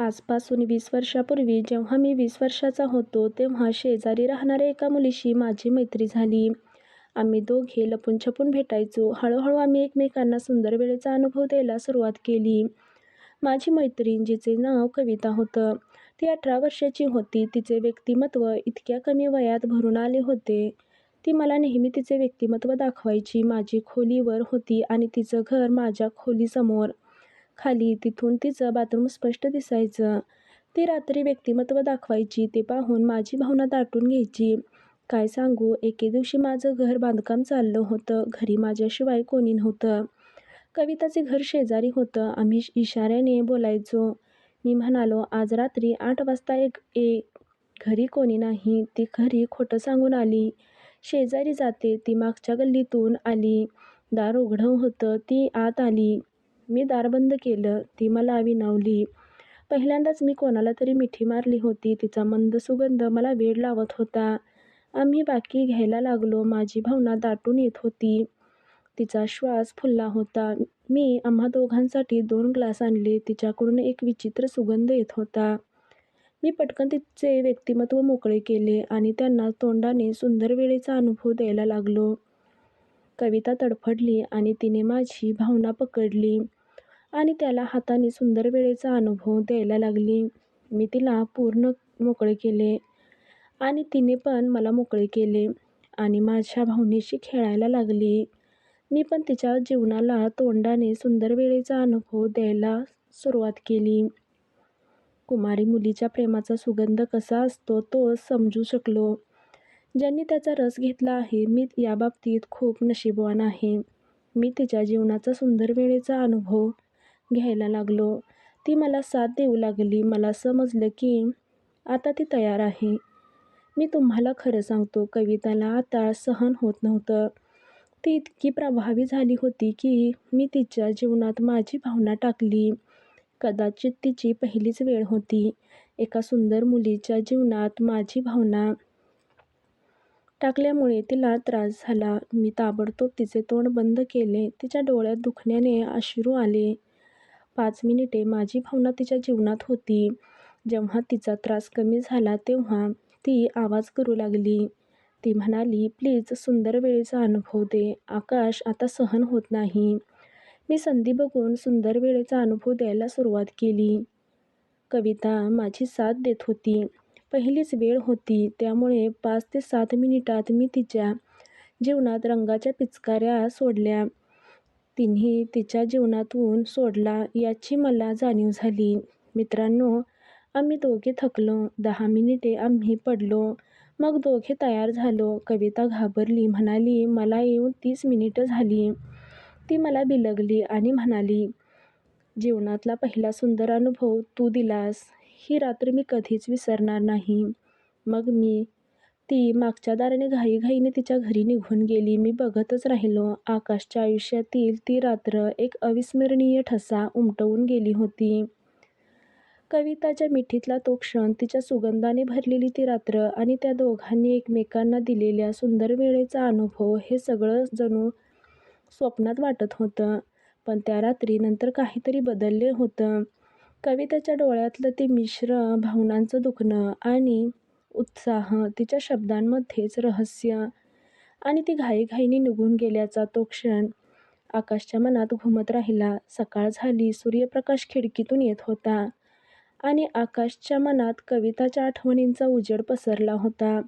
आजपासून वीस वर्षापूर्वी जेव्हा मी वीस वर्षाचा होतो तेव्हा शेजारी राहणाऱ्या एका मुलीशी माझी मैत्री झाली. आम्ही दोघे लपून छपून भेटायचो. हळूहळू आम्ही एकमेकांना सुंदर वेळेचा अनुभव द्यायला सुरुवात केली. माझी मैत्रीण, जिचे नाव कविता होतं, ती अठरा वर्षाची होती. तिचे व्यक्तिमत्व इतक्या कमी वयात भरून आले होते. ती मला नेहमी तिचे व्यक्तिमत्व दाखवायची. माझी खोलीवर होती आणि तिचं घर माझ्या खोलीसमोर. खाली. तिथून तिचं बाथरूम स्पष्ट दिसायचं. ती रात्री व्यक्तिमत्व दाखवायची ते पाहून माझी भावना दाटून घ्यायची. काय सांगू, एके दिवशी माझं घर बांधकाम चाललं होतं. घरी माझ्याशिवाय कोणी नव्हतं. कविताचे घर शेजारी होतं. आम्ही इशाऱ्याने बोलायचो. मी म्हणालो, आज रात्री आठ वाजता एक ए घरी कोणी नाही. ती घरी खोटं सांगून आली. शेजारी जाते. ती मागच्या गल्लीतून आली. दार उघडं होतं. ती आत आली. मी दार बंद केलं. ती मला विनावली पहिल्यांदाच मी कोणाला तरी मिठी मारली होती. तिचा मंद सुगंध मला वेड लावत होता. आम्ही बाकी घ्यायला लागलो. माझी भावना दाटून येत होती. तिचा श्वास फुलला होता. मी आम्हा दोघांसाठी दोन ग्लास आणले. तिच्याकडून एक विचित्र सुगंध येत होता. मी पटकन तिचे व्यक्तिमत्व मोकळे केले आणि त्यांना तोंडाने सुंदर वेळेचा अनुभव द्यायला लागलो. कविता तडफडली आणि तिने माझी भावना पकडली आणि त्याला हाताने सुंदर वेळेचा अनुभव द्यायला लागली. मी तिला पूर्ण मोकळे केले आणि तिने पण मला मोकळे केले आणि माझ्या भावनेशी खेळायला लागली. मी पण तिच्या जीवनाला तोंडाने सुंदर वेळेचा अनुभव द्यायला सुरुवात केली. कुमारी मुलीच्या प्रेमाचा सुगंध कसा असतो तो समजू शकलो. ज्यांनी त्याचा रस घेतला आहे. मी याबाबतीत खूप नशीबवान आहे. मी तिच्या जीवनाचा सुंदर वेळेचा अनुभव घ्यायला लागलो. ती मला साथ देऊ लागली. मला समजलं की आता ती तयार आहे. मी तुम्हाला खरं सांगतो, कविताला आता सहन होत नव्हतं. ती इतकी प्रभावी झाली होती की मी तिच्या जीवनात माझी भावना टाकली. कदाचित तिची पहिलीच वेळ होती. एका सुंदर मुलीच्या जीवनात माझी भावना टाकल्यामुळे तिला त्रास झाला. मी ताबडतोब तिचे तोंड बंद केले. तिच्या डोळ्यात दुखण्याने अश्रू आले. पाच मिनिटे माझी भावना तिच्या जीवनात होती. जेव्हा तिचा त्रास कमी झाला तेव्हा ती आवाज करू लागली. ती म्हणाली, प्लीज सुंदर वेळेचा अनुभव दे. आकाश, आता सहन होत नाही. मी संधी बघून सुंदर वेळेचा अनुभव द्यायला सुरुवात केली. कविता माझी साथ देत होती. पहिलीच वेळ होती. त्यामुळे पाच ते सात मिनिटात मी तिच्या जीवनात रंगाच्या पिचकाऱ्या सोडल्या. तिने तिच्या जीवनातून सोडला याची मला जाणीव झाली. मित्रांनो, आम्ही दोघे थकलो. दहा मिनिटे आम्ही पडलो. मग दोघे तयार झालो. कविता घाबरली. म्हणाली, मला येऊन तीस मिनिटं झाली. ती मला बिलगली आणि म्हणाली, जीवनातला पहिला सुंदर अनुभव तू दिलास. ही रात्र मी कधीच विसरणार नाही. मग मी ती मागच्या दाराने घाईघाईने तिच्या घरी निघून गेली. मी बघतच राहिलो. आकाशच्या आयुष्यातील ती रात्र एक अविस्मरणीय ठसा उमटवून गेली होती. कविताच्या मिठीतला तो क्षण, तिच्या सुगंधाने भरलेली ती रात्र आणि त्या दोघांनी एकमेकांना दिलेल्या सुंदर वेळेचा अनुभव हे सगळं जणू स्वप्नात वाटत होतं. पण त्या रात्री नंतर काहीतरी बदलले होतं. कविताच्या डोळ्यातलं ते मिश्र भावनांचं दुखणं आणि उत्साह, तिच्या शब्दांमध्येच रहस्य आणि ती घाईघाईने निघून गेल्याचा तो क्षण आकाशच्या मनात घुमत राहिला. सकाळ झाली. सूर्यप्रकाश खिडकीतून येत होता आणि आकाशच्या मनात कविताच्या आठवणींचा उजेड पसरला होता.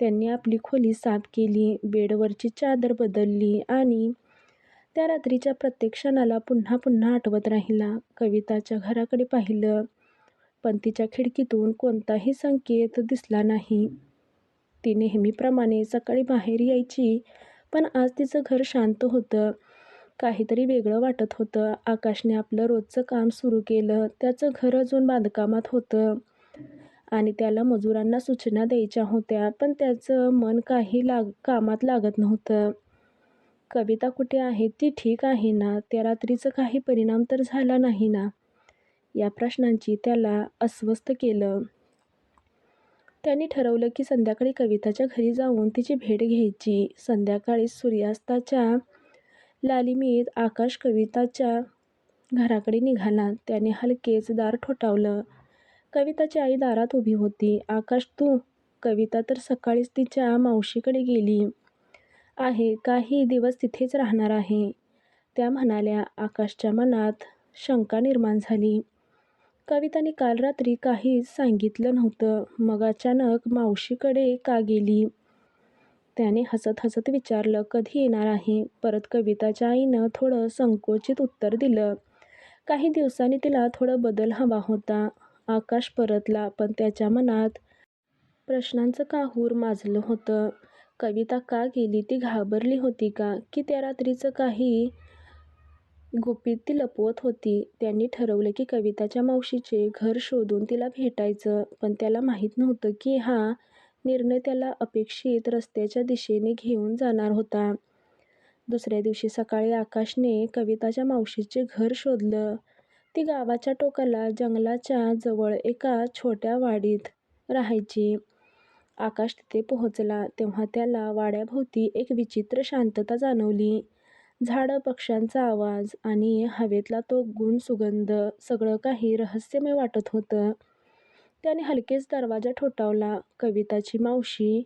त्यांनी आपली खोली साफ केली. बेडवरची चादर बदलली आणि त्या रात्रीच्या प्रत्येक क्षणाला पुन्हा पुन्हा आठवत राहिला. कविताच्या घराकडे पाहिलं, पण तिच्या खिडकीतून कोणताही संकेत दिसला नाही. ती नेहमीप्रमाणे सकाळी बाहेर यायची, पण आज तिचं घर शांत होतं. काहीतरी वेगळं वाटत होतं. आकाशने आपलं रोजचं काम सुरू केलं. त्याचं घर अजून बांधकामात होतं आणि त्याला मजुरांना सूचना द्यायच्या होत्या, पण त्याचं मन काही लाग कामात लागत नव्हतं. कविता कुठे आहे? ती ठीक आहे ना? त्या रात्रीचं काही परिणाम तर झाला नाही ना? या प्रश्नांनी त्याला अस्वस्थ केलं. त्याने ठरवलं की संध्याकाळी कविताच्या घरी जाऊन तिची भेट घ्यायची. संध्याकाळी सूर्यास्ताच्या लालिमीत आकाश कविताच्या घराकडे निघाला. त्याने हलकेच दार ठोठावलं. कविताची आई दारात उभी होती. आकाश तू? कविता तर सकाळीच तिच्या मावशीकडे गेली आहे. काही दिवस तिथेच राहणार आहे. त्या म्हणाल्या. आकाशच्या मनात शंका निर्माण झाली. कविताने काल रात्री काहीच सांगितलं नव्हतं. मग अचानक मावशीकडे का गेली? त्याने हसत हसत विचारलं, कधी येणार आहे? परत कविताच्या आईनं थोडं संकोचित उत्तर दिलं. काही दिवसांनी तिला थोडं बदल हवा होता. आकाश परतला, पण त्याच्या मनात प्रश्नांचं काहूर माजलं होतं. कविता का गेली? ती घाबरली होती का? की त्या रात्रीचं काही गुपित ती लपवत होती? त्यांनी ठरवलं की कविताच्या मावशीचे घर शोधून तिला भेटायचं. पण त्याला माहीत नव्हतं की हा निर्णय त्याला अपेक्षित रस्त्याच्या दिशेने घेऊन जाणार होता. दुसऱ्या दिवशी सकाळी आकाशने कविताच्या मावशीचे घर शोधलं. ती गावाच्या टोकाला जंगलाच्या जवळ एका छोट्या वाडीत राहायची. आकाश तिथे पोहोचला तेव्हा त्याला वाड्याभोवती एक विचित्र शांतता जाणवली. झाडं, पक्ष्यांचा आवाज आणि हवेतला तो गुण सुगंध सगळं काही रहस्यमय वाटत होतं. त्याने हलकेच दरवाजा ठोठावला. कविताची मावशी,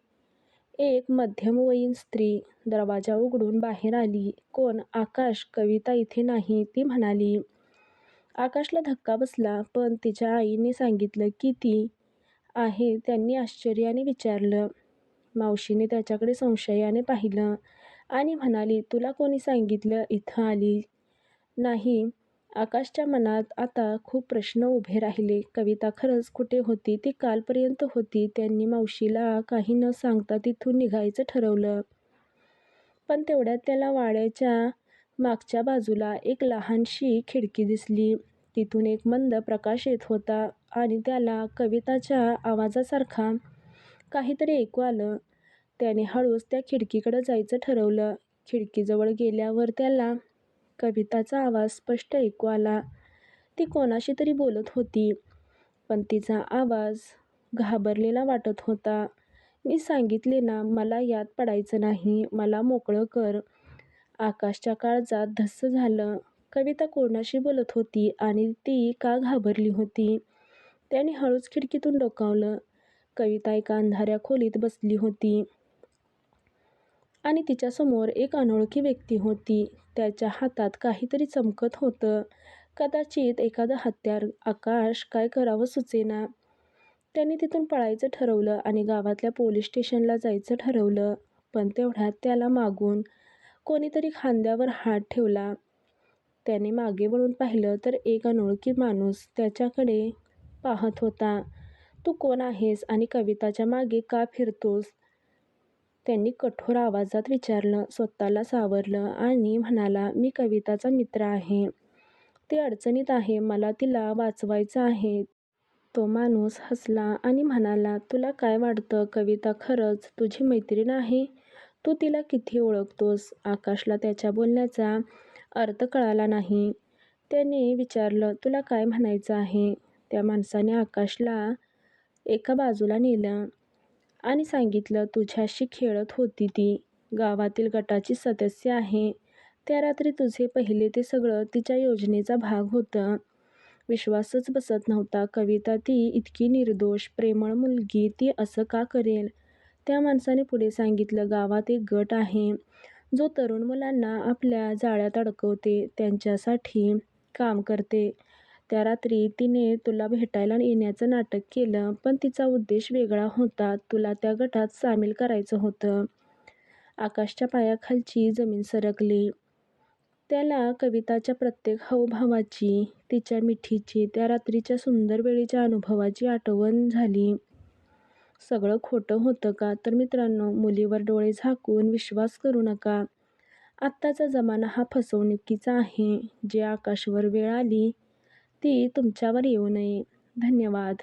एक मध्यमवयीन स्त्री, दरवाजा उघडून बाहेर आली. कोण? आकाश, कविता इथे नाही, ती म्हणाली. आकाशला धक्का बसला. पण तिच्या आईने सांगितलं की ती आहे त्यांनी आश्चर्याने विचारलं. मावशीने त्याच्याकडे संशयाने पाहिलं आणि म्हणाली, तुला कोणी सांगितलं इथं आली नाही? आकाशच्या मनात आता खूप प्रश्न उभे राहिले. कविता खरंच कुठे होती? ती कालपर्यंत होती. त्यांनी मावशीला काही न सांगता तिथून निघायचं ठरवलं. पण तेवढ्यात त्याला वाड्याच्या मागच्या बाजूला एक लहानशी खिडकी दिसली. तिथून एक मंद प्रकाश येत होता आणि त्याला कविताच्या आवाजासारखा काहीतरी ऐकू आलं. त्याने हळूच त्या खिडकीकडं जायचं ठरवलं. खिडकीजवळ गेल्यावर त्याला कविताचा आवाज स्पष्ट ऐकू आला. ती कोणाशी तरी बोलत होती. पण तिचा आवाज घाबरलेला वाटत होता. मी सांगितले ना, मला यात पडायचं नाही. मला मोकळं कर. आकाशच्या काळजात धस्स झालं. कविता कोणाशी बोलत होती आणि ती का घाबरली होती? त्याने हळूच खिडकीतून डोकावलं. कविता एका अंधाऱ्या खोलीत बसली होती. आणि तिच्यासमोर एक अनोळखी व्यक्ती होती. त्याच्या हातात काहीतरी चमकत होतं. कदाचित एखादं हत्यार. आकाश काय करावं सुचेना. त्याने तिथून पळायचं ठरवलं आणि गावातल्या पोलीस स्टेशनला जायचं ठरवलं. पण तेवढ्यात त्याला मागून कोणीतरी खांद्यावर हात ठेवला. त्याने मागे वळून पाहिलं तर एक अनोळखी माणूस त्याच्याकडे पाहत होता. तू कोण आहेस आणि कविताच्या मागे का फिरतोस? त्यांनी कठोर आवाजात विचारलं. स्वतःला सावरलं आणि म्हणाला, मी कविताचा मित्र आहे. ती अडचणीत आहे. मला तिला वाचवायचं आहे. तो माणूस हसला आणि म्हणाला, तुला काय वाटतं कविता खरंच तुझी मैत्रीण आहे? तू तिला किती ओळखतोस? आकाशला त्याच्या बोलण्याचा अर्थ कळाला नाही. त्याने विचारलं, तुला काय म्हणायचं आहे? त्या माणसाने आकाशला एका बाजूला नेलं आणि सांगितलं, तुझ्याशी खेळत होती ती. गावातील गटाची सदस्य आहे. त्या रात्री तुझे पहिले ते सगळं तिच्या योजनेचा भाग होतं. विश्वासच बसत नव्हता. कविता ती इतकी निर्दोष, प्रेमळ मुलगी, ती असं का करेल? त्या माणसाने पुढे सांगितलं, गावात एक गट आहे, जो तरुण मुलांना आपल्या जाळ्यात अडकवते, त्यांच्यासाठी काम करते. त्या रात्री तिने तुला भेटायला येण्याचं नाटक केलं. पण तिचा उद्देश वेगळा होता. तुला त्या गटात सामील करायचं होतं. आकाशच्या पायाखालची जमीन सरकली. त्याला कविताच्या प्रत्येक हावभावाची, तिच्या मिठीची, त्या रात्रीच्या सुंदर वेळेच्या अनुभवाची आठवण झाली. सगळं खोटं होतं का? तर मित्रांनो, मुलीवर डोळे झाकून विश्वास करू नका. आत्ताचा जमाना हा फसवणुकीचा आहे. जे आकाशवर वेळ आली ती तुमच्यावर येऊ नये. धन्यवाद.